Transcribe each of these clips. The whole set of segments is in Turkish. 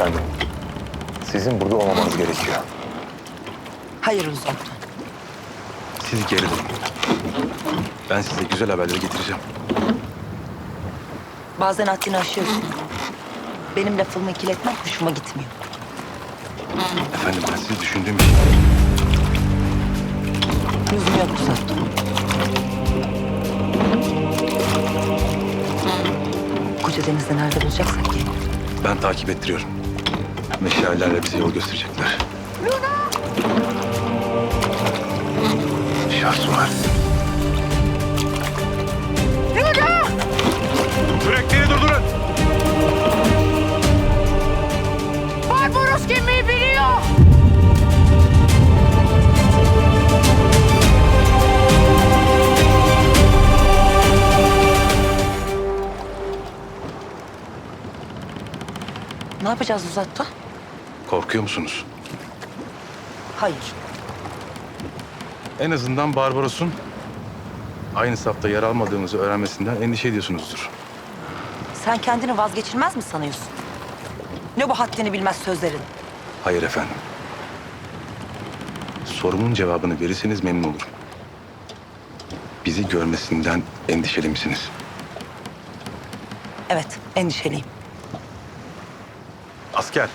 Efendim, sizin burada olmamanız gerekiyor. Hayır uzattı. Siz geri dönün. Ben size güzel haberleri getireceğim. Bazen haddini aşıyorsun. Benim lafımı ikiletmek hoşuma gitmiyor. Efendim ben sizi düşündüğüm için... Lüzum yok uzattı. Koca denizde nerede bulacaksak ki? Ben takip ettiriyorum. Meşalelerle bize yol gösterecekler. Şahsu var. Sürekli durdurun. Barbaros gemiyi biliyor. Ne yapacağız uzattı? Korkuyor musunuz? Hayır. En azından Barbaros'un aynı safta yer almadığımızı öğrenmesinden endişe ediyorsunuzdur. Sen kendini vazgeçilmez mi sanıyorsun? Ne bu haddini bilmez sözlerin? Hayır efendim. Sorumun cevabını verirseniz memnun olurum. Bizi görmesinden endişeli misiniz? Evet, endişeliyim. Asker.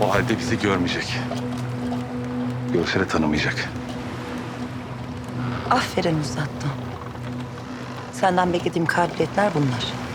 O halde bizi görmeyecek. Görse de tanımayacak. Aferin uzattı. Senden beklediğim kabiliyetler bunlar.